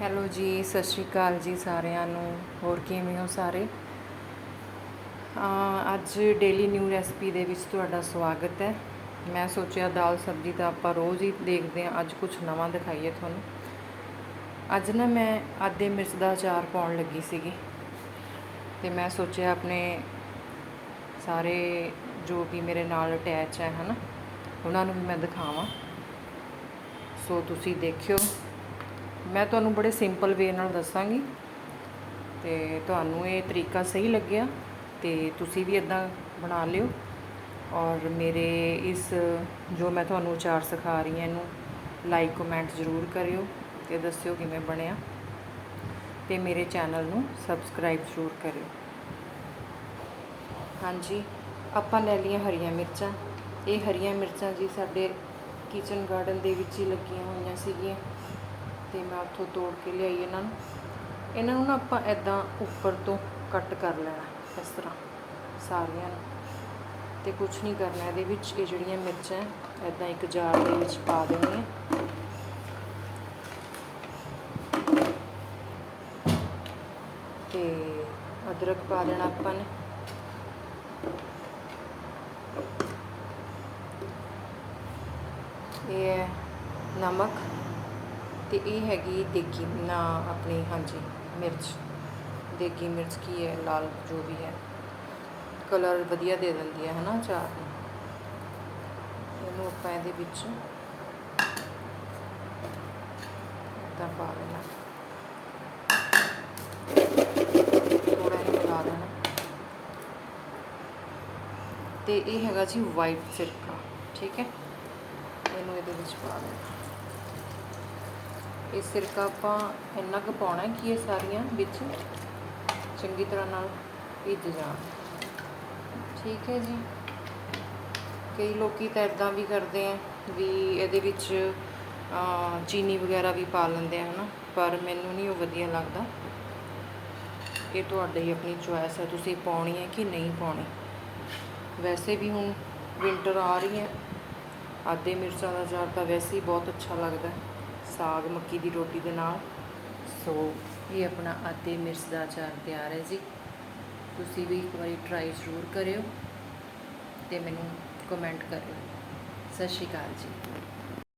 Hello ਜੀ, ਸਤਿ ਸ਼੍ਰੀ ਅਕਾਲ ਜੀ ਸਾਰਿਆਂ ਨੂੰ। ਹੋਰ ਕਿਵੇਂ ਹੋ ਸਾਰੇ? ਅੱਜ ਡੇਲੀ ਨਿਊ ਰੈਸਪੀ ਦੇ ਵਿੱਚ ਤੁਹਾਡਾ ਸਵਾਗਤ ਹੈ। ਮੈਂ ਸੋਚਿਆ ਦਾਲ ਸਬਜ਼ੀ ਤਾਂ ਆਪਾਂ ਰੋਜ਼ ਹੀ ਦੇਖਦੇ ਹਾਂ, ਅੱਜ ਕੁਝ ਨਵਾਂ ਦਿਖਾਈਏ ਤੁਹਾਨੂੰ। ਅੱਜ ਨਾ ਮੈਂ ਆਦੇ ਮਿਰਚ ਦਾ ਅਚਾਰ ਪਾਉਣ ਲੱਗੀ ਸੀਗੀ। ਤੇ ਮੈਂ ਸੋਚਿਆ ਆਪਣੇ ਸਾਰੇ ਜੋ ਵੀ ਮੇਰੇ ਨਾਲ ਅਟੈਚ ਹੈ, ਹਨਾ, ਉਹਨਾਂ ਨੂੰ ਵੀ ਮੈਂ ਦਿਖਾਵਾਂ। ਸੋ ਤੁਸੀਂ ਦੇਖਿਓ। ਮੈਂ ਤੁਹਾਨੂੰ ਬੜੇ ਸਿੰਪਲ ਵੇ ਨਾਲ ਦੱਸਾਂਗੀ ਤੇ ਤੁਹਾਨੂੰ ਇਹ ਤਰੀਕਾ ਸਹੀ ਲੱਗਿਆ ਤੇ ਤੁਸੀਂ ਵੀ ਇਦਾਂ ਬਣਾ ਲਿਓ ਔਰ ਮੇਰੇ ਇਸ ਜੋ ਮੈਂ ਤੁਹਾਨੂੰ ਅਚਾਰ ਸਿਖਾ ਰਹੀ ਹਾਂ ਇਹਨੂੰ ਲਾਈਕ ਕਮੈਂਟ ਜ਼ਰੂਰ ਕਰਿਓ ਤੇ ਦੱਸਿਓ ਕਿਵੇਂ ਬਣਿਆ ਤੇ ਮੇਰੇ ਚੈਨਲ ਨੂੰ ਸਬਸਕ੍ਰਾਈਬ ਜ਼ਰੂਰ ਕਰਿਓ। ਹਾਂਜੀ, ਆਪਾਂ ਲੈ ਲਈਆਂ ਹਰੀਆਂ ਮਿਰਚਾਂ। ਇਹ ਹਰੀਆਂ ਮਿਰਚਾਂ ਜੀ ਸਾਡੇ ਕਿਚਨ ਗਾਰਡਨ ਦੇ ਵਿੱਚ ਹੀ ਲੱਗੀਆਂ ਹੋਈਆਂ ਸੀਗੀਆਂ। ਤੇ ਮੈਂ ਉੱਥੋਂ ਤੋੜ ਕੇ ਲਿਆਈ ਇਹਨਾਂ ਨੂੰ। ਇਹਨਾਂ ਨੂੰ ਨਾ ਆਪਾਂ ਐਦਾਂ ਉੱਪਰ ਤੋਂ ਕੱਟ ਕਰ ਲੈਣਾ ਇਸ ਤਰ੍ਹਾਂ ਸਾਰੀਆਂ ਨੂੰ। ਤੇ ਕੁਝ ਨਹੀਂ ਕਰਨਾ ਇਹਦੇ ਵਿੱਚ, ਇਹ ਜਿਹੜੀਆਂ ਮਿਰਚਾਂ ਐਦਾਂ ਇੱਕ ਜਾਰ ਦੇ ਵਿੱਚ ਪਾ ਦੇਣੀਆਂ। ਤੇ ਅਦਰਕ ਪਾ ਦੇਣਾ ਆਪਾਂ ਨੇ। ਇਹ ਹੈ ਨਮਕ। ਤੇ ਇਹ ਹੈਗੀ ਦੇਗੀ ਨਾ ਆਪਣੀ, ਹਾਂਜੀ, ਮਿਰਚ। ਦੇਗੀ ਮਿਰਚ ਕੀ ਹੈ, ਲਾਲ ਜੋ ਵੀ ਹੈ। ਕਲਰ ਵਧੀਆ ਦੇ ਦਿੰਦੀ ਹੈ, ਹਨਾ ਚਾਰ ਨੂੰ ਇਹਨੂੰ ਆਪਾਂ ਇਹਦੇ ਵਿੱਚ ਤਾਂ ਪਾ ਦੇਣਾ। ਥੋੜਾ ਜਿਹਾ ਮਿਲਾ ਦੇਣਾ। ਤੇ ਇਹ ਹੈਗਾ ਜੀ ਵਾਈਟ ਸਿਰਕਾ ਠੀਕ ਹੈ? ਇਹਨੂੰ ਇਹਦੇ ਵਿੱਚ ਪਾ ਦੇਣਾ। ਇਹ ਸਿਰਕਾ ਆਪਾਂ ਇੰਨਾ ਕੁ ਪਾਉਣਾ ਕਿ ਇਹ ਸਾਰੀਆਂ ਵਿੱਚ ਚੰਗੀ ਤਰ੍ਹਾਂ ਨਾਲ ਭਿੱਜ ਜਾਣ। ਠੀਕ ਹੈ ਜੀ। ਕਈ ਲੋਕੀ ਤਾਂ ਇਦਾਂ ਵੀ ਕਰਦੇ ਆ ਵੀ ਇਹਦੇ ਵਿੱਚ ਚੀਨੀ ਵਗੈਰਾ ਵੀ ਪਾ ਲੈਂਦੇ ਆ, ਹਨਾ। ਪਰ ਮੈਨੂੰ ਨਹੀਂ ਉਹ ਵਧੀਆ ਲੱਗਦਾ। ਇਹ ਤੁਹਾਡੀ ਆਪਣੀ ਚੁਆਇਸ ਹੈ ਤੁਸੀਂ ਪਾਉਣੀ ਹੈ ਕਿ ਨਹੀਂ ਪਾਉਣੀ। ਵੈਸੇ ਵੀ ਹੁਣ ਵਿੰਟਰ ਆ ਰਹੀ ਹੈ। ਆਦੇ ਮਿਰਚਾਂ ਦਾ ਅਚਾਰ ਤਾਂ ਵੈਸੇ ਹੀ ਬਹੁਤ ਅੱਛਾ ਲੱਗਦਾ ਹੈ। ਸਾਗ, ਮੱਕੀ ਦੀ ਰੋਟੀ ਦੇ ਨਾਲ। ਸੋ ਇਹ ਆਪਣਾ ਆਦੇ ਮਿਰਚ ਦਾ ਅਚਾਰ ਤਿਆਰ ਹੈ ਜੀ। ਤੁਸੀਂ ਵੀ ਇੱਕ ਵਾਰੀ ਟਰਾਈ ਜ਼ਰੂਰ ਕਰਿਓ ਤੇ ਮੈਨੂੰ ਕਮੈਂਟ ਕਰਿਓ। ਸਤਿ ਸ਼੍ਰੀ ਅਕਾਲ ਜੀ।